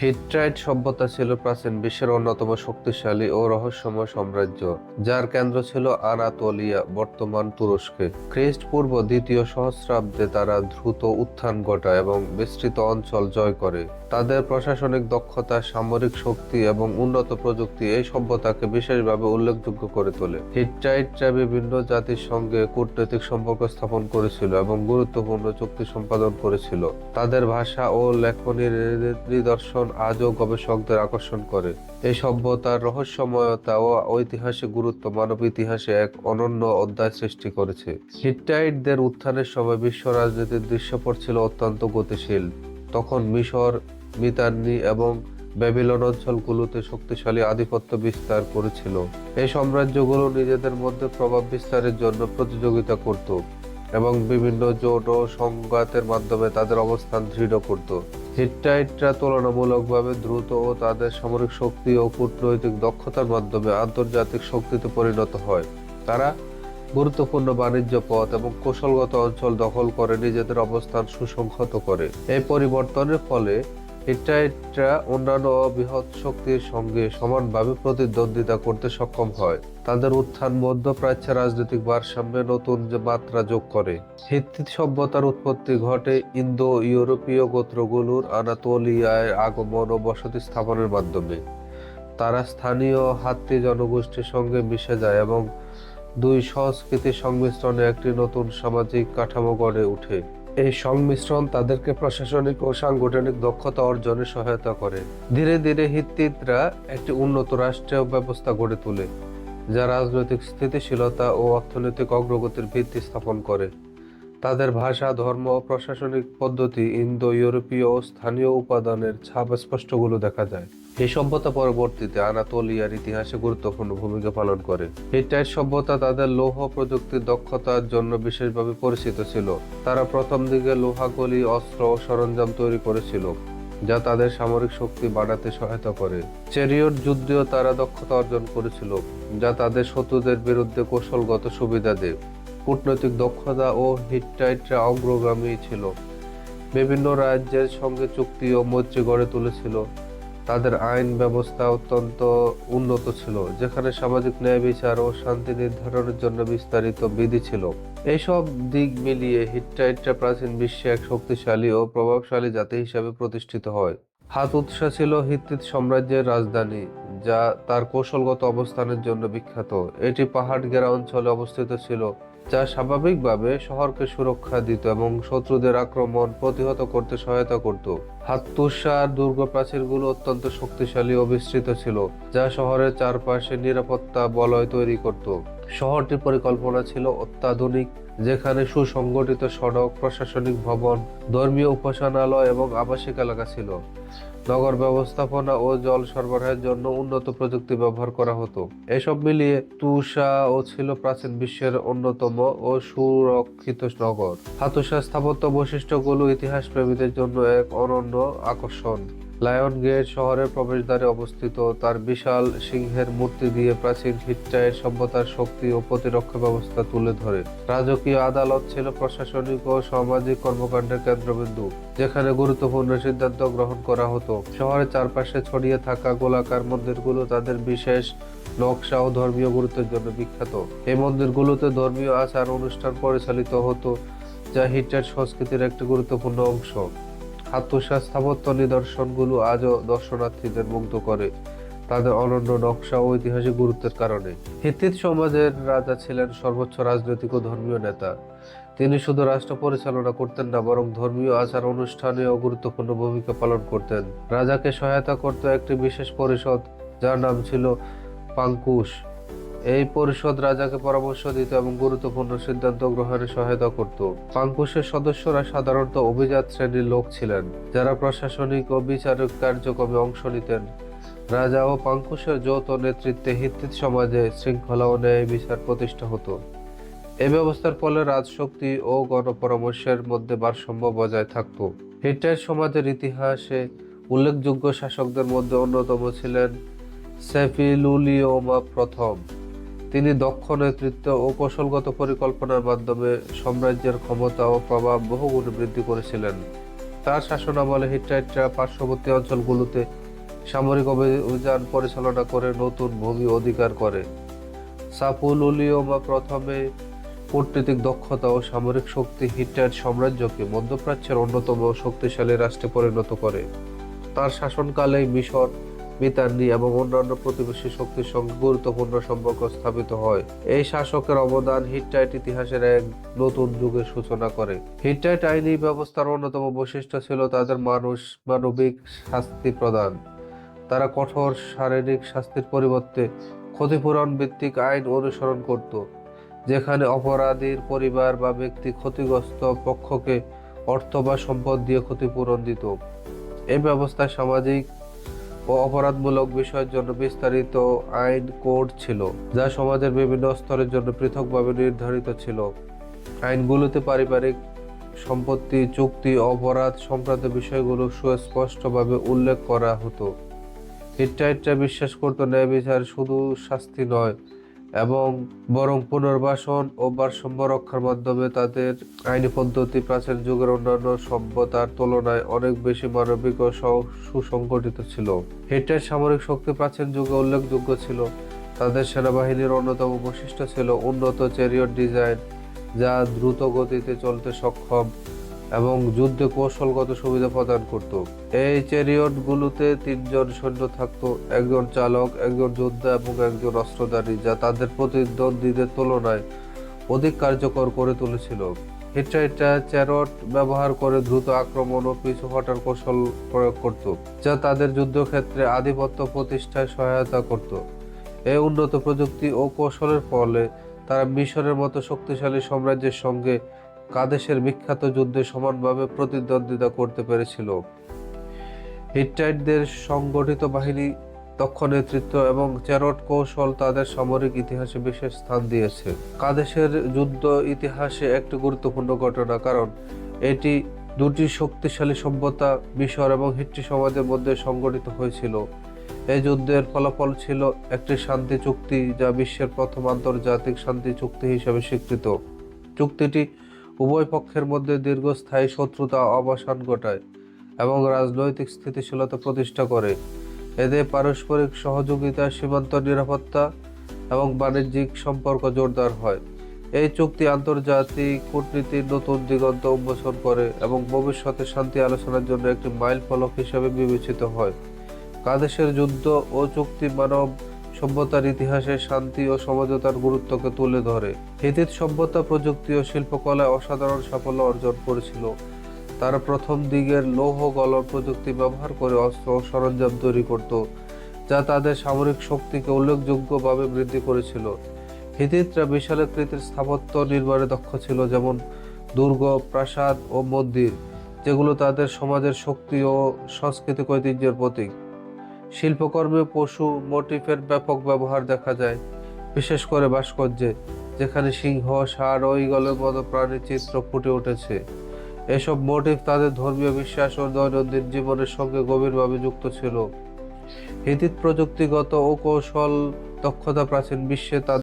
হিট্রাইট সভ্যতা ছিল প্রাচীন বিশ্বের অন্যতম শক্তিশালী ও রহস্যময় সাম্রাজ্য, যার কেন্দ্র ছিল আনাতোলিয়া, বর্তমান তুরস্কে। খ্রিস্টপূর্ব দ্বিতীয় সহস্রাব্দে তারা দ্রুত উত্থান ঘটায় এবং বিস্তৃত অঞ্চল জয় করে। তাদের প্রশাসনিক দক্ষতা, সামরিক শক্তি এবং উন্নত প্রযুক্তি এই সভ্যতাকে বিশেষভাবে উল্লেখযোগ্য করে তোলে। হিট্রাইটরা বিভিন্ন জাতির সঙ্গে কূটনৈতিক সম্পর্ক স্থাপন করেছিল এবং গুরুত্বপূর্ণ চুক্তি সম্পাদন করেছিল। তাদের ভাষা ও লেখনীর নিদর্শন আজও গবেষকদের আকর্ষণ করে। এই সভ্যতার রহস্যময়তা ও ঐতিহাসিক গুরুত্ব মানব ইতিহাসে এক অনন্য অধ্যায় সৃষ্টি করেছে। হিট্টাইটদের উত্থানের সময় বিশ্ব রাজনীতির দৃশ্যপট ছিল অত্যন্ত গতিশীল। তখন মিশর মিতান্নি এবং ব্যাবিলন অঞ্চলগুলোতে শক্তিশালী আধিপত্য বিস্তার করেছিল। এই সাম্রাজ্যগুলো নিজেদের মধ্যে প্রভাব বিস্তারের জন্য প্রতিযোগিতা করত এবং বিভিন্ন জোট ও সংঘাতের মাধ্যমে তাদের অবস্থান দৃঢ় করত। হিটটাইটরা তুলনামূলকভাবে দ্রুত ও তাদের সামরিক শক্তি ও কূটনৈতিক দক্ষতার মাধ্যমে আন্তর্জাতিক শক্তিতে পরিণত হয়। তারা গুরুত্বপূর্ণ বাণিজ্য পথ এবং কৌশলগত অঞ্চল দখল করে নিজেদের অবস্থান সুসংহত করে। এই পরিবর্তনের ফলে হিট্টাইটরা অন্যান্য বৃহৎ শক্তির সঙ্গে সমানভাবে প্রতিদ্বন্দ্বিতা করতে সক্ষম হয়। তাদের উত্থান মধ্যপ্রাচ্যের রাজনৈতিক ভারসাম্যে নতুন মাত্রা যোগ করে। হিত্তিত সভ্যতার উৎপত্তি ঘটে ইন্দো ইউরোপীয় গোত্রগুলোর আনাতোলিয়ায় আগমন ও বসতি স্থাপনের মাধ্যমে। তারা স্থানীয় হাত্তি জনগোষ্ঠীর সঙ্গে মিশে যায় এবং দুই সংস্কৃতির সংমিশ্রণে একটি নতুন সামাজিক কাঠামো গড়ে ওঠে। এই সংমিশ্রণ তাদেরকে প্রশাসনিক ও সাংগঠনিক দক্ষতা অর্জনে সহায়তা করে। ধীরে ধীরে হিত্তিতরা একটি উন্নত রাষ্ট্রীয় ব্যবস্থা গড়ে তোলে, যা রাজনৈতিক স্থিতিশীলতা ও অর্থনৈতিক অগ্রগতির ভিত্তি স্থাপন করে। তাদের ভাষা, ধর্ম ও প্রশাসনিক পদ্ধতি ইন্দো ইউরোপীয় ও স্থানীয় উপাদানের ছাপ স্পষ্টগুলো দেখা যায়। এই সভ্যতা পরবর্তীতে আনাতোলিয়ার ইতিহাসে গুরুত্বপূর্ণ ভূমিকা পালন করে। হিটাইট সভ্যতা তাদের লৌহ প্রযুক্তির দক্ষতার জন্য বিশেষভাবে পরিচিত ছিল। তারা প্রথম দিকে লোহাগলি অস্ত্র ও সরঞ্জাম তৈরি করেছিল, যা তাদের সামরিক শক্তি বাড়াতে সহায়তা করে। চেরিয়ট যুদ্ধেও তারা দক্ষতা অর্জন করেছিল, যা তাদের শত্রুদের বিরুদ্ধে কৌশলগত সুবিধা দেয়। কূটনৈতিক দক্ষতা ও হিটটাইটরা অগ্রগামী ছিল। বিভিন্ন রাজ্যের সঙ্গে চুক্তি ও মৈত্রী গড়ে তুলেছিল। তাদের আইন ব্যবস্থা অত্যন্ত উন্নত ছিল, যেখানে সামাজিক ন্যায় বিচার ও শান্তি নির্ধারণের জন্য বিস্তারিত বিধি ছিল। এইসব দিক মিলিয়ে হিটটাইটরা প্রাচীন বিশ্বে এক শক্তিশালী ও প্রভাবশালী জাতি হিসাবে প্রতিষ্ঠিত হয়। হাত উৎসা ছিল হিত্তিত সাম্রাজ্যের রাজধানী, যা তার কৌশলগত অবস্থানের জন্য বিখ্যাত। এটি পাহাড় ঘেরা অঞ্চলে অবস্থিত ছিল। যা স্বাভাবিকভাবে শহরকে সুরক্ষা দিত এবং শত্রুদের আক্রমণ প্রতিহত করতে সহায়তা করত। হাত্তুসার দুর্গ প্রাচীরগুলো অত্যন্ত শক্তিশালী ও বিস্তৃত ছিল, যা শহরের চারপাশে নিরাপত্তা বলয় তৈরি করত। শহরটির পরিকল্পনা ছিল অত্যাধুনিক, যেখানে সুসংগঠিত সড়ক, প্রশাসনিক ভবন, ধর্মীয় উপাসনালয় এবং আবাসিক এলাকা ছিল। নগর ব্যবস্থাপনা ও জল সরবরাহের জন্য উন্নত প্রযুক্তি ব্যবহার করা হতো। এসব মিলিয়ে তুষা ও ছিল প্রাচীন বিশ্বের অন্যতম ও সুরক্ষিত নগর। হাতুষা স্থাপত্য বৈশিষ্ট্যগুলো ইতিহাস প্রেমীদের জন্য এক অনন্য আকর্ষণ। লায়ন গেট শহরের প্রবেশদ্বারে অবস্থিত তার বিশাল সিংহের মূর্তি দিয়ে প্রাচীন হিট্টাইয়ের সভ্যতার শক্তি ও প্রতিরক্ষা ব্যবস্থা তুলে ধরে। রাজকীয় আদালত ছিল প্রশাসনিক ও সামাজিক কর্মকাণ্ডের কেন্দ্রবিন্দু, যেখানে গুরুত্বপূর্ণ সিদ্ধান্ত গ্রহণ করা হতো। শহরের চারপাশে ছড়িয়ে থাকা গোলাকার মন্দিরগুলো তাদের বিশেষ নকশা ও ধর্মীয় গুরুত্বের জন্য বিখ্যাত। এই মন্দিরগুলোতে ধর্মীয় আচার অনুষ্ঠান পরিচালিত হতো, যা হিট্টাইট সংস্কৃতির একটি গুরুত্বপূর্ণ অংশ। হাতুষা স্থাপত্য নিদর্শনগুলো আজও দর্শনার্থীদের মুগ্ধ করে। তাদের অনন্য নকশা ও ঐতিহাসিক গুরুত্বের কারণে। হিত্তিত সমাজের রাজা ছিলেন সর্বোচ্চ রাজনৈতিক ও ধর্মীয় নেতা। তিনি শুধু রাষ্ট্র পরিচালনা করতেন না, বরং ধর্মীয় আচার অনুষ্ঠানেও গুরুত্বপূর্ণ ভূমিকা পালন করতেন। রাজাকে সহায়তা করত একটি বিশেষ পরিষদ, যার নাম ছিল পাঙ্কুশ। এই পরিষদ রাজাকে পরামর্শ দিত এবং গুরুত্বপূর্ণ সিদ্ধান্ত গ্রহণে সহায়তা করত। পাঙ্কুশের সদস্যরা সাধারণত অভিজাত শ্রেণির লোক ছিলেন, যারা প্রশাসনিক ও বিচারক কার্যক্রমে অংশ নিতেন। রাজা ও পাঙ্কুশের যৌথ নেতৃত্বে হিত্তিত সমাজে শৃঙ্খলা ও ন্যায় বিচার প্রতিষ্ঠা হতো। এই ব্যবস্থার ফলে রাজশক্তি ও গণপরামর্শের মধ্যে ভারসাম্য বজায় থাকত। হিটের সমাজের ইতিহাসে উল্লেখযোগ্য শাসকদের মধ্যে অন্যতম ছিলেন সেফিলুলিওমা প্রথম। তিনি দক্ষ নেতৃত্ব ও কৌশলগত পরিকল্পনার মাধ্যমে সাম্রাজ্যের ক্ষমতা ও প্রভাব বহুগুণে বৃদ্ধি করেছিলেন। তার শাসনামলে হিট্টাইটরা পার্শ্ববর্তী অঞ্চলগুলোতে সামরিক অভিযান পরিচালনা করে নতুন ভূমি অধিকার করে। সাপুলুলিওমা প্রথমে কূটনীতিক দক্ষতা ও সামরিক শক্তি হিট্টাইট সাম্রাজ্যকে মধ্যপ্রাচ্যের অন্যতম শক্তিশালী রাষ্ট্রে পরিণত করে। তার শাসনকালে মিশর মিতান্নি এবং অন্যান্য প্রতিবেশী শক্তির সঙ্গে গুরুত্বপূর্ণ সম্পর্ক স্থাপিত হয়। এই শাসকের অবদান হিটটাইট ইতিহাসের এক নতুন যুগের সূচনা করে। হিটটাইট আইনি ব্যবস্থার অন্যতম বৈশিষ্ট্য ছিল তাদের মানুষ মানবিক শাস্তি প্রদান। তারা কঠোর শারীরিক শাস্তির পরিবর্তে ক্ষতিপূরণ ভিত্তিক আইন অনুসরণ করত, যেখানে অপরাধীর পরিবার বা ব্যক্তি ক্ষতিগ্রস্ত পক্ষকে অর্থ বা সম্পদ দিয়ে ক্ষতিপূরণ দিত। এই ব্যবস্থায় সামাজিক ও অপরাধমূলক বিষয়ের জন্য বিস্তারিত আইন কোড ছিল, যা সমাজের বিভিন্ন স্তরের জন্য পৃথকভাবে নির্ধারিত ছিল। আইনগুলোতে পারিবারিক সম্পত্তি, চুক্তি, অপরাধ সংক্রান্ত বিষয়গুলো সুস্পষ্টভাবে উল্লেখ করা হতো। হিট্টাইটরা বিশ্বাস করতো, ন্যায় বিচার শুধু শাস্তি নয় এবং বরং পুনর্বাসন ও ভারসাম্য রক্ষার মাধ্যমে তাদের আইনি পদ্ধতি প্রাচীন যুগের অন্যান্য সভ্যতার তুলনায় অনেক বেশি মানবিক ও সুসংগঠিত ছিল। হিট্টাইট সামরিক শক্তি প্রাচীন যুগে উল্লেখযোগ্য ছিল। তাদের সেনাবাহিনীর অন্যতম বৈশিষ্ট্য ছিল উন্নত চ্যারিয়ট ডিজাইন যা দ্রুত গতিতে চলতে সক্ষম এবং যুদ্ধে কৌশলগত সুবিধা প্রদান করত। এই চ্যারিয়টগুলোতে তিনজন সৈন্য থাকতো, একজন চালক, একজন যোদ্ধা এবং একজন অস্ত্রধারী, যা তাদের প্রতিদ্বন্দ্বীদের তুলনায় অধিক কার্যকর করে তুলেছিল। হিট্রাইটরা চ্যারট ব্যবহার করে দ্রুত আক্রমণ ও পিছু হটার কৌশল প্রয়োগ করত, যা তাদের যুদ্ধক্ষেত্রে আধিপত্য প্রতিষ্ঠায় সহায়তা করত। এই উন্নত প্রযুক্তি ও কৌশলের ফলে তারা মিশরের মতো শক্তিশালী সাম্রাজ্যের সঙ্গে কাদেশের বিখ্যাত যুদ্ধে সমানভাবে প্রতিদ্বন্দ্বিতা করতে পেরেছিল। হিট্টাইটদের সংগঠিত বাহিনী দক্ষ নেতৃত্ব এবং চ্যারট কৌশল তাদের সামরিক ইতিহাসে বিশেষ স্থান দিয়েছে। কাদেশের যুদ্ধ ইতিহাসে একটি গুরুত্বপূর্ণ ঘটনা, কারণ এটি দুটি শক্তিশালী সভ্যতা, মিশর এবং হিট্টি সমাজের মধ্যে সংগঠিত হয়েছিল। এই যুদ্ধের ফলাফল ছিল একটি শান্তি চুক্তি, যা বিশ্বের প্রথম আন্তর্জাতিক শান্তি চুক্তি হিসেবে স্বীকৃত। চুক্তিটি উভয় পক্ষের মধ্যে দীর্ঘস্থায়ী শত্রুতা অবসান ঘটায় এবং রাজনৈতিক স্থিতিশীলতা প্রতিষ্ঠা করে। এতে পারস্পরিক সহযোগিতা, সীমান্ত নিরাপত্তা এবং বাণিজ্যিক সম্পর্ক জোরদার হয়। এই চুক্তি আন্তর্জাতিক কূটনীতির নতুন দিগন্ত উন্মোচন করে এবং ভবিষ্যতে শান্তি আলোচনার জন্য একটি মাইল ফলক হিসেবে বিবেচিত হয়। কাদেশের যুদ্ধ ও চুক্তি মানব সভ্যতার ইতিহাসে শান্তি ও সমঝোতার গুরুত্বকে তুলে ধরে। হিতিত সভ্যতা প্রযুক্তি ও শিল্পকলায় অসাধারণ সাফল্য অর্জন করেছিল। তারা প্রথম দিকের লৌহ গলন প্রযুক্তি ব্যবহার করে অস্ত্র ও সরঞ্জাম তৈরি করত, যা তাদের সামরিক শক্তিকে উল্লেখযোগ্যভাবে বৃদ্ধি করেছিল। হিতিতরা বিশালাকৃতির স্থাপত্য নির্মাণে দক্ষ ছিল, যেমন দুর্গ, প্রাসাদ ও মন্দির, যেগুলো তাদের সমাজের শক্তি ও সাংস্কৃতিক ঐতিহ্যের প্রতীক। শিল্পকর্মে পশু মোটিফের ব্যাপক ব্যবহার দেখা যায়, বিশেষ করে ভাস্কর্যে, যেখানে সিংহ, ষাঁড় ও ইগলের মতো প্রাণীর চিত্র ফুটে উঠেছে। এসব মোটিভ তাদের ধর্মীয় বিশ্বাস ও দৈনন্দিন জীবনের সঙ্গে গভীরভাবে যুক্ত ছিল। হিতিত প্রযুক্তিগত ও কৌশল দক্ষতা প্রাচীন বিশ্বে তাদের